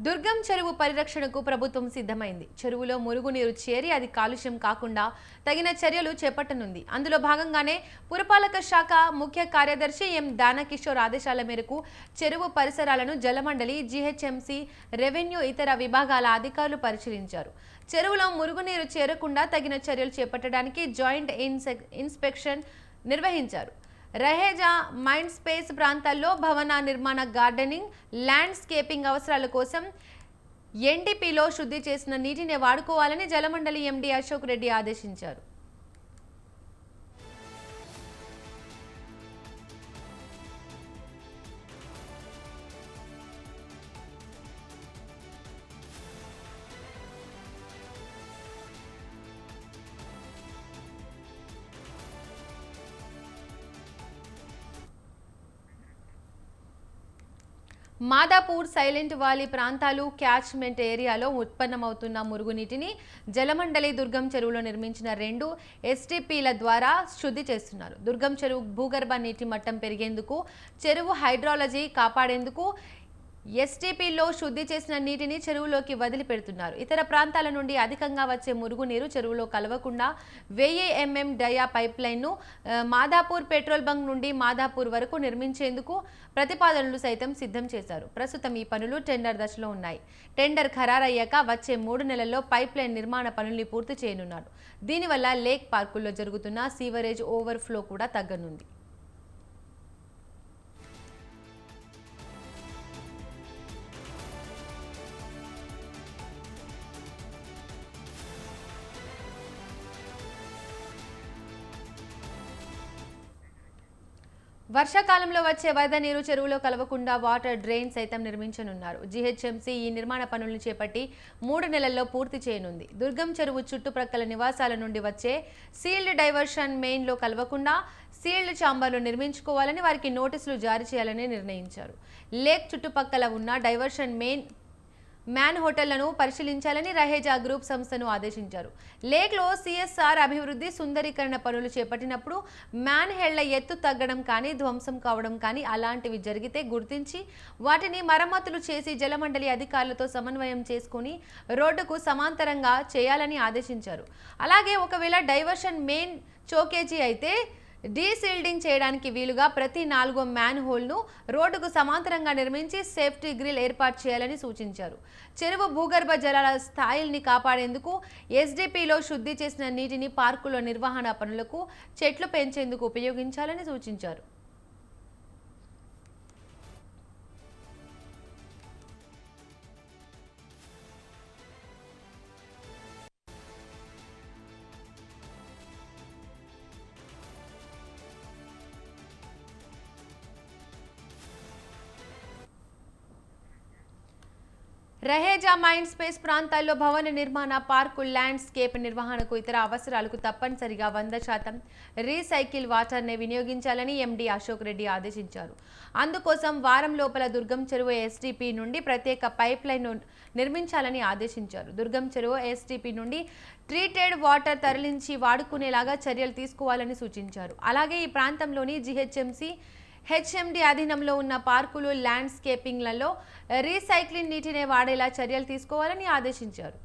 దుర్గం చెరువు పరిరక్షణకు ప్రభుత్వం సిద్ధమైంది. చెరువులో మురుగునీరు చేరి అది కాలుష్యం కాకుండా తగిన చర్యలు చేపట్టనుంది. అందులో భాగంగానే పురపాలక శాఖ ముఖ్య కార్యదర్శి ఎం దానకిషోర్ ఆదేశాల మేరకు చెరువు పరిసరాలను జలమండలి జీహెచ్ఎంసీ రెవెన్యూ ఇతర విభాగాల అధికారులు పరిశీలించారు. చెరువులో మురుగునీరు చేరకుండా తగిన చర్యలు చేపట్టడానికి జాయింట్ ఇన్స్పెక్షన్ నిర్వహించారు. రహేజా మైండ్ స్పేస్ ప్రాంతాల్లో భవన నిర్మాణ గార్డెనింగ్ ల్యాండ్స్కేపింగ్ అవసరాల కోసం ఎన్డీపీలో శుద్ధి చేసిన నీటిని వాడుకోవాలని జలమండలి ఎండీ అశోక్ రెడ్డి ఆదేశించారు. మాదాపూర్ సైలెంట్ వాలీ ప్రాంతాలు క్యాచ్మెంట్ ఏరియాలో ఉత్పన్నమవుతున్న మురుగునీటిని జలమండలి దుర్గం చెరువులో నిర్మించిన రెండు ఎస్టీపీల ద్వారా శుద్ధి చేస్తున్నారు. దుర్గం చెరువు భూగర్భ నీటి మట్టం పెరిగేందుకు చెరువు హైడ్రాలజీ కాపాడేందుకు ఎస్టీపీలో శుద్ధి చేసిన నీటిని చెరువులోకి వదిలిపెడుతున్నారు. ఇతర ప్రాంతాల నుండి అధికంగా వచ్చే మురుగునీరు చెరువులో కలవకుండా వెయ్యి ఎంఎం డయా పైప్లైన్ను మాదాపూర్ పెట్రోల్ బంక్ నుండి మాదాపూర్ వరకు నిర్మించేందుకు ప్రతిపాదనలు సైతం సిద్ధం చేశారు. ప్రస్తుతం ఈ పనులు టెండర్ దశలో ఉన్నాయి. టెండర్ ఖరారయ్యాక వచ్చే మూడు నెలల్లో పైప్లైన్ నిర్మాణ పనుల్ని పూర్తి చేయనున్నారు దీనివల్ల లేక్ పార్కుల్లో జరుగుతున్న సీవరేజ్ ఓవర్ఫ్లో కూడా తగ్గనుంది. వర్షాకాలంలో వచ్చే వరద నీరు చెరువులో కలవకుండా వాటర్ డ్రైన్ సైతం నిర్మించనున్నారు. జీహెచ్ఎంసీ ఈ నిర్మాణ పనులను చేపట్టి మూడు నెలల్లో పూర్తి చేయనుంది. దుర్గం చెరువు చుట్టుప్రక్కల నివాసాల నుండి వచ్చే సీల్డ్ డైవర్షన్ మెయిన్లో కలవకుండా సీల్డ్ చాంబర్లు నిర్మించుకోవాలని వారికి నోటీసులు జారీ చేయాలని నిర్ణయించారు. లేక్ చుట్టుపక్కల ఉన్న డైవర్షన్ మెయిన్ మ్యాన్ హోటళ్ళను పరిశీలించాలని రహేజా గ్రూప్ సంస్థను ఆదేశించారు. లేక్లో సిఎస్ఆర్ అభివృద్ధి సుందరీకరణ పనులు చేపట్టినప్పుడు మ్యాన్ హెళ్ళ ఎత్తు తగ్గడం కానీ ధ్వంసం కావడం కానీ అలాంటివి జరిగితే గుర్తించి వాటిని మరమ్మతులు చేసి జలమండలి అధికారులతో సమన్వయం చేసుకుని రోడ్డుకు సమాంతరంగా చేయాలని ఆదేశించారు. అలాగే ఒకవేళ డైవర్షన్ మెయిన్ చోకేజీ అయితే డీసీల్డింగ్ చేయడానికి వీలుగా ప్రతి నాలుగో మ్యాన్ హోల్ను రోడ్డుకు సమాంతరంగా నిర్మించి సేఫ్టీ గ్రిల్ ఏర్పాటు చేయాలని సూచించారు. చెరువు భూగర్భ జలాల స్థాయిల్ని కాపాడేందుకు ఎస్డిపిలో శుద్ధి చేసిన నీటిని పార్కులో నిర్వహణ పనులకు చెట్లు పెంచేందుకు ఉపయోగించాలని సూచించారు. రహేజా మైండ్ స్పేస్ ప్రాంతాల్లో భవన నిర్మాణ పార్కు ల్యాండ్స్కేప్ నిర్వహణకు ఇతర అవసరాలకు తప్పనిసరిగా వంద శాతం రీసైకిల్ వాటర్నే వినియోగించాలని ఎండీ అశోక్ రెడ్డి ఆదేశించారు. అందుకోసం వారం లోపల దుర్గం చెరువు ఎస్టీపీ నుండి ప్రత్యేక పైప్ లైన్ నిర్మించాలని ఆదేశించారు. దుర్గం చెరువు ఎస్టీపీ నుండి ట్రీటెడ్ వాటర్ తరలించి వాడుకునేలాగా చర్యలు తీసుకోవాలని సూచించారు. అలాగే ఈ ప్రాంతంలోని జీహెచ్ఎంసీ హెచ్ఎండి అధీనంలో ఉన్న పార్కులు ల్యాండ్స్కేపింగ్లలో రీసైక్లింగ్ నీటినే వాడేలా చర్యలు తీసుకోవాలని ఆదేశించారు.